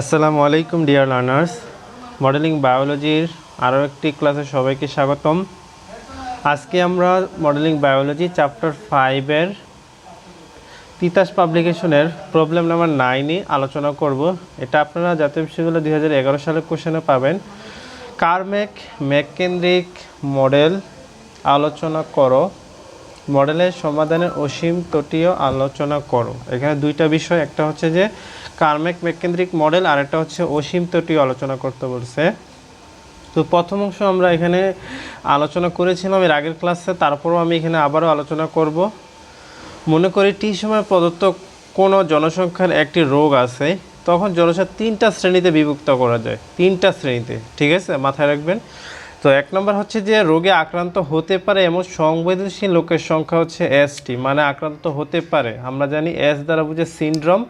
আসসালামু আলাইকুম, dear learners. Modelling বায়োলজির আরও একটি ক্লাসে সবাইকে স্বাগতম। আজকে আমরা মডেলিং বায়োলজি চ্যাপ্টার ফাইভের তিতাস পাবলিকেশনের প্রবলেম নাম্বার নাইনে আলোচনা করব। এটা আপনারা জাতীয় বিশ্ববিদ্যালয় দুই হাজার এগারো সালের কোশ্চেনে পাবেন। কারমেক ম্যাককেন্দ্রিক মডেল আলোচনা করো। মডেলের সমাধানের অসীম তটীয় আলোচনা করো। এখানে দুইটা বিষয়, একটা হচ্ছে যে কার্মেক মেকেন্দ্রিক মডেল, আর একটা হচ্ছে অসীম তটীয় আলোচনা করতে বলছে। তো প্রথম অংশ আমরা এখানে আলোচনা করেছিলাম, এর আগের ক্লাসে, তারপরও আমি এখানে আবারও আলোচনা করব। মনে করি টি সময় প্রদত্ত কোনো জনসংখ্যার একটি রোগ আছে, তখন জনসংখ্যা তিনটা শ্রেণীতে বিভক্ত করা যায়। তিনটা শ্রেণীতে, ঠিক আছে? মাথায় রাখবেন। তো এক নম্বর হচ্ছে যে রোগে আক্রান্ত হতে পারে এমন সংবেদনশীল লোকের সংখ্যা হচ্ছে এসটি মানে আক্রান্ত হতে পারে। আমরা জানি এস দ্বারা বুঝে সিনড্রোম,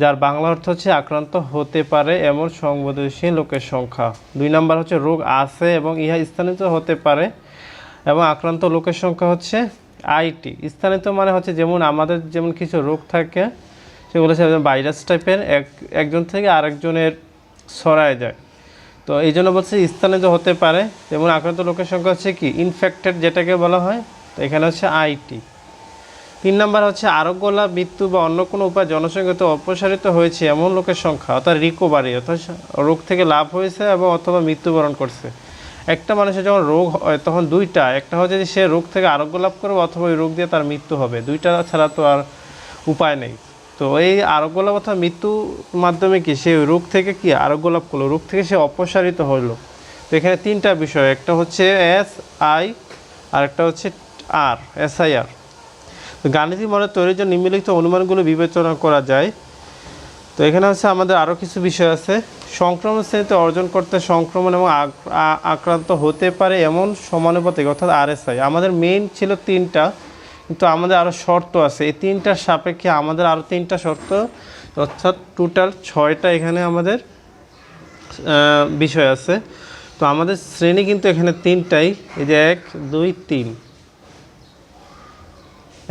যার বাংলা অর্থ হচ্ছে আক্রান্ত হতে পারে এমন সংবেদনশীল লোকের সংখ্যা। দুই নম্বর হচ্ছে রোগ আছে এবং ইহা স্থানিত হতে পারে এবং আক্রান্ত লোকের সংখ্যা হচ্ছে আইটি স্থানিত মানে হচ্ছে যেমন আমাদের যেমন কিছু রোগ থাকে, সেগুলো হচ্ছে ভাইরাস টাইপের এক, একজন থেকে আরেকজনের ছড়ায় যায়। তো এই জন্য বলছে স্থানিত হতে পারে যেমন আক্রান্ত লোকের সংখ্যা হচ্ছে কি? ইনফেক্টেড যেটাকে বলা হয়, তো এখানে হচ্ছে আইটি তিন নম্বর হচ্ছে আরোগ্য লাভ মৃত্যু বা অন্য কোনো উপায় জনসংখ্যাতে অপসারিত হয়েছে এমন লোকের সংখ্যা, অর্থাৎ রিকোভারি অর্থাৎ রোগ থেকে লাভ হয়েছে এবং অথবা মৃত্যুবরণ করছে। একটা মানুষের যখন রোগ হয়, তখন দুইটা, একটা হচ্ছে যে সে রোগ থেকে আরোগ্য লাভ করবে অথবা ওই রোগ দিয়ে তার মৃত্যু হবে। দুইটা ছাড়া তো আর উপায় নেই। তো এই আরোগ্য লাভ অথবা মৃত্যুর মাধ্যমে কি সে রোগ থেকে কি আরোগ্য লাভ করল? রোগ থেকে সে অপসারিত হলো। তো এখানে তিনটা বিষয়, একটা হচ্ছে এস আই আর একটা হচ্ছে আর, এস আই আর। তো গাণিতিক মডেল তৈরির জন্য নিম্নলিখিত অনুমানগুলো বিবেচনা করা যায়। তো এখানে হচ্ছে আমাদের আরও কিছু বিষয় আছে। সংক্রমণ শ্রেণীতে অর্জন করতে সংক্রমণ এবং আক্রান্ত হতে পারে এমন সমানুপাতিক অর্থাৎ আরএসআই আমাদের মেইন ছিল তিনটা। কিন্তু আমাদের আরও শর্ত আছে। এই তিনটার সাপেক্ষে আমাদের আরও তিনটা শর্ত, অর্থাৎ টোটাল ছয়টা এখানে আমাদের বিষয় আছে। তো আমাদের শ্রেণি কিন্তু এখানে তিনটাই, এই যে এক, দুই, তিন।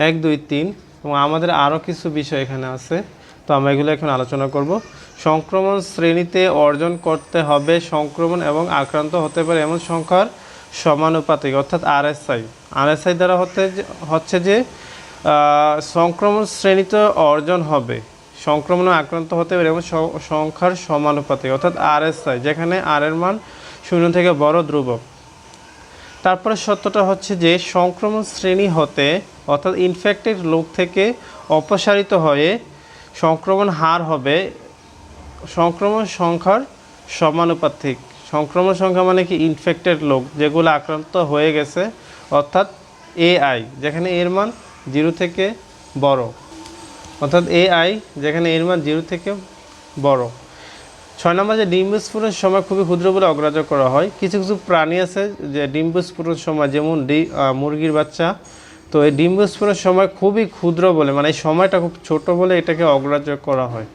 এক, দুই, তিন, এবং আমাদের আরও কিছু বিষয় এখানে আছে। তো আমরা এগুলো এখন আলোচনা করব। সংক্রমণ শ্রেণীতে অর্জন করতে হবে, সংক্রমণ এবং আক্রান্ত হতে পারে এমন সংখ্যার সমানুপাতিক, অর্থাৎ আরএসআই আরএসআই দ্বারা হতে হচ্ছে যে সংক্রমণ শ্রেণীতে অর্জন হবে। সংক্রমণ আক্রান্ত হতে পারে স- সংখ্যার সমানুপাতিক, অর্থাৎ আরএসআই যেখানে আর এর মান শূন্য থেকে বড় ধ্রুবক। তারপরে সত্যটা হচ্ছে যে, সংক্রমণ শ্রেণি হতে, অর্থাৎ ইনফেক্টেড লোক থেকে অপসারিত হয়ে সংক্রমণ হার হবে, সংক্রমণ সংখ্যার সমানুপাতিক। সংক্রমণ সংখ্যা মানে কি? ইনফেক্টেড লোক, যেগুলো আক্রান্ত হয়ে গেছে, অর্থাৎ এআই যেখানে এর মান জিরো থেকে বড়। অর্থাৎ এআই যেখানে এর মান জিরো থেকে বড়। ছয় নম্বর যে ডিম বিস্ফোরণের সময় খুবই ক্ষুদ্র বলে অগ্রাহ্য করা হয়। কিছু কিছু প্রাণী আছে যে ডিম বিস্ফোরণের সময়, যেমন ডি মুরগির বাচ্চা। তো এই ডিম বিস্ফোরণের সময় খুবই ক্ষুদ্র বলে মানে এই সময়টা খুব ছোট বলে এটাকে অগ্রাহ্য করা হয়।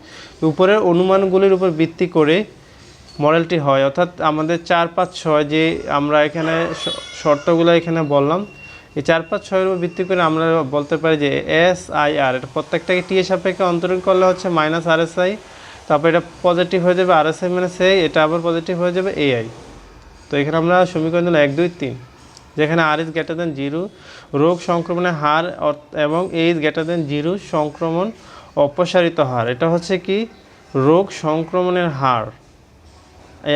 উপরের অনুমানগুলির উপর ভিত্তি করে মডেলটি হয়। অর্থাৎ আমাদের চার পাঁচ ছয় যে আমরা এখানে শর্তগুলো এখানে বললাম, এই চার পাঁচ ছয়ের উপর ভিত্তি করে আমরা বলতে পারি যে এস আই আর, এটা প্রত্যেকটাকে টি এর সাপেক্ষে অন্তরণ করলে হচ্ছে মাইনাস আর এস আই, তারপর এটা পজিটিভ হয়ে যাবে আর এস আই মাইনাস এ, এটা আবার পজিটিভ হয়ে যাবে এ আই। তো এখানে আমরা সমীকরণ দিলাম এক, দুই, তিন, যেখানে R is greater than zero রোগ সংক্রমণের হার এবং A is greater than zero সংক্রমণ অপসারিত হার। এটা হচ্ছে কি? রোগ সংক্রমণের হার।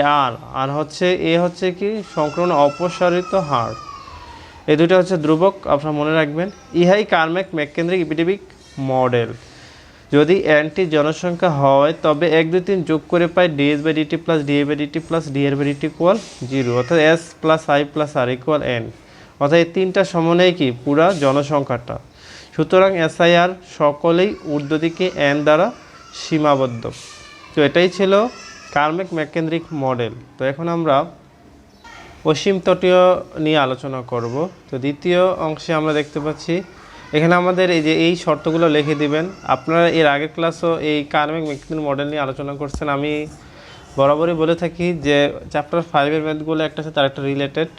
আর আর হচ্ছে এ হচ্ছে কি? সংক্রমণ অপসারিত হার। এই দুটো হচ্ছে ধ্রুবক, আপনারা মনে রাখবেন। ইহাই কার্মেক ম্যাককেন্দ্রিক ইপিডেমিক মডেল। যদি অ্যান্টি জনসংখ্যা হয়, তবে এক দুই তিন যোগ করে পাই DS by DT plus DA by DT plus DR by DT equal zero অর্থাৎ S plus I plus R equal N অর্থাৎ এই তিনটা সমন্বয়ে কি? পুরা জনসংখ্যাটা। সুতরাং এসআইআর সকলেই ঊর্ধ্ব দিকে এন দ্বারা সীমাবদ্ধ। তো এটাই ছিল কার্মেক ম্যাকেন্দ্রিক মডেল। তো এখন আমরা অসীম তটীয় নিয়ে আলোচনা করব। তো দ্বিতীয় অংশে আমরা দেখতে পাচ্ছি, এখানে আমাদের এই যে এই শর্তগুলো লিখে দিবেন। আপনারা এর আগের ক্লাসও এই কার্মিক মেকিং মডেল নিয়ে আলোচনা করছেন। আমি বরাবরই বলে থাকি যে চ্যাপ্টার ফাইভের ম্যাথগুলো একটা সাথে আরেকটা রিলেটেড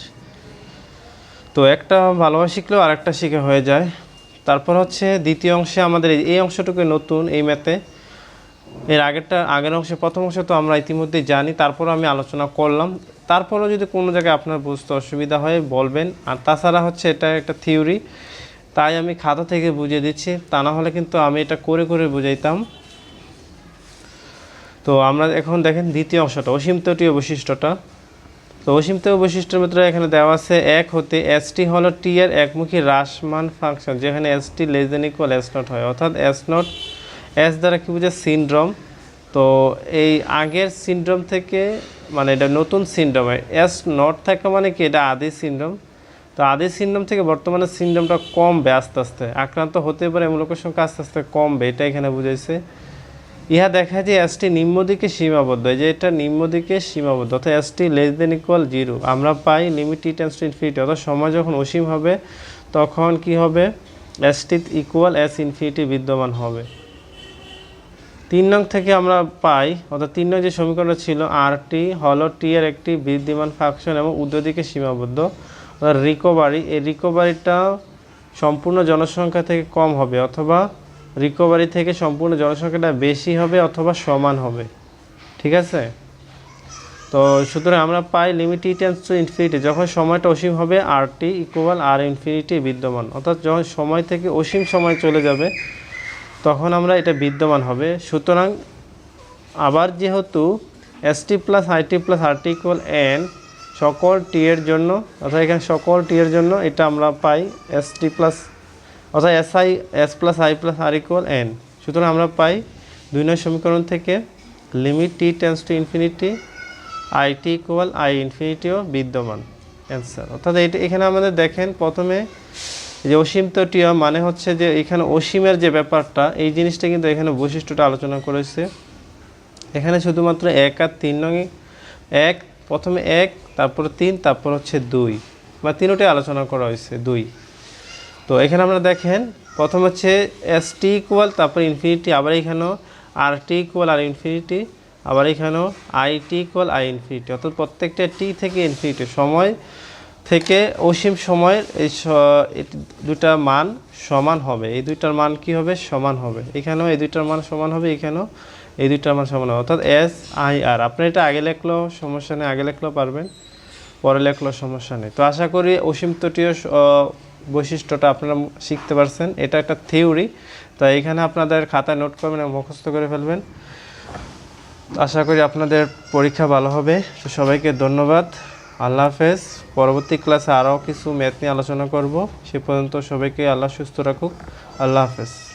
তো একটা ভালোভাবে শিখলেও আরেকটা শিখে হয়ে যায়। তারপর হচ্ছে দ্বিতীয় অংশে আমাদের এই অংশটুকু নতুন এই ম্যাথে এর আগেরটা, আগের অংশে, প্রথম অংশে তো আমরা ইতিমধ্যেই জানি তারপর আমি আলোচনা করলাম। তারপরও যদি কোনো জায়গায় আপনার বুঝতে অসুবিধা হয়, বলবেন। আর তাছাড়া হচ্ছে এটা একটা থিওরি, তাই আমি খাতা থেকে বুঝিয়ে দিচ্ছি। তা না হলে কিন্তু আমি এটা করে করে বুঝাইতাম। তো আমরা এখন দেখেন দ্বিতীয় অংশটা অসীমতটীয় বৈশিষ্ট্যটা। তো অসীমতীয় বৈশিষ্ট্যের ভিতরে এখানে দেওয়া আছে এক হতে এস টি হলো টি এর একমুখী হ্রাসমান ফাংশন যেখানে S T less than equal S naught হয়। অর্থাৎ এস নট এস দ্বারা কী বোঝায়? সিনড্রোম তো এই আগের সিনড্রোম থেকে মানে এটা নতুন সিনড্রোম এস নট থাকা মানে কি? এটা আদি সিনড্রোম তো আদি সিনড্রোম থেকে বর্তমানে সিনড্রোমটা কমবে আস্তে আস্তে। আক্রান্ত হতে পারে, এমন লোকের সংখ্যা আস্তে আস্তে কমবে, এটা এখানে বুঝাইছে। ইহা দেখা যায় এসটি নিম্ন দিকে সীমাবদ্ধ। যে এটা নিম্ন দিকে সীমাবদ্ধ, অর্থাৎ ST less than equal zero আমরা পাই limit T tends to infinity অর্থাৎ সময় যখন অসীম হবে, তখন কি হবে? এসটি ইকুয়াল এস ইনফিনিটি বিদ্যমান হবে। তিন নং থেকে আমরা পাই, অর্থাৎ তিন নং যে সমীকরণটা ছিল আর টি হলো টি এর একটি বিদ্যমান ফাংশন এবং উদ্যদিকে সীমাবদ্ধ। অর্থাৎ রিকভারি এই রিকভারিটা সম্পূর্ণ জনসংখ্যা থেকে কম হবে, অথবা রিকভারি থেকে সম্পূর্ণ জনসংখ্যাটা বেশি হবে অথবা সমান হবে। ঠিক আছে? তো সুতরাং আমরা পাই লিমিট টি টু ইনফিনিটি যখন সময়টা অসীম হবে আর টি ইকুয়াল আর ইনফিনিটি বিদ্যমান। অর্থাৎ যখন সময় থেকে অসীম সময় চলে যাবে তখন আমরা এটা বিদ্যমান হবে। সুতরাং আবার যেহেতু S T plus I T plus R T equal N সকল টি এর জন্য, অর্থাৎ এখানে সকল টি এর জন্য এটা আমরা পাই এস টি প্লাস অর্থাৎ S I S plus I plus R equal N সুতরাং আমরা পাই দুই নয় সমীকরণ থেকে limit T tends to infinity I T equal I ইনফিনিটিও বিদ্যমান। অ্যান্সার অর্থাৎ এটা এখানে আমাদের দেখেন প্রথমে যে অসীম তটীয় মানে হচ্ছে যে এখানে অসীমের যে ব্যাপারটা, এই জিনিসটা কিন্তু এখানে বৈশিষ্ট্যটা আলোচনা করেছে। এখানে শুধুমাত্র এক আর তিন নয় এক, প্রথমে এক, তারপর তিন, তারপর হচ্ছে দুই বা তিনোটাই আলোচনা করা হয়েছে, দুই। তো এখানে আমরা দেখেন, প্রথম হচ্ছে এস টি ইকুয়াল তারপর ইনফিনিটি আবার এখানেও R T equal R infinity আবার এখানেও I T equal I infinity অর্থাৎ প্রত্যেকটা টি থেকে ইনফিনিটি সময় থেকে অসীম সময়ের এই দুটা মান সমান হবে। এই দুইটার মান কি হবে? সমান হবে। এখানেও এই দুইটার মান সমান হবে, এখানেও এই দুইটার মান সমান হবে। অর্থাৎ এস আই আর আপনি এটা আগে লেখলেও সমস্যা নেই, আগে লেখলেও পারবেন, পরে লেখলেও সমস্যা নেই। তো আশা করি অসীম তটীয় বৈশিষ্ট্যটা আপনারা শিখতে পারছেন। এটা একটা থিওরি তো এখানে আপনাদের খাতায় নোট করবেন এবং মুখস্থ করে ফেলবেন। আশা করি আপনাদের পরীক্ষা ভালো হবে। তো সবাইকে ধন্যবাদ। আল্লাহ হাফেজ, পরবর্তী ক্লাসে আরও কিছু ম্যাথ নিয়ে আলোচনা করব। সে পর্যন্ত সবাইকে আল্লাহ সুস্থ রাখুক। আল্লাহ হাফেজ।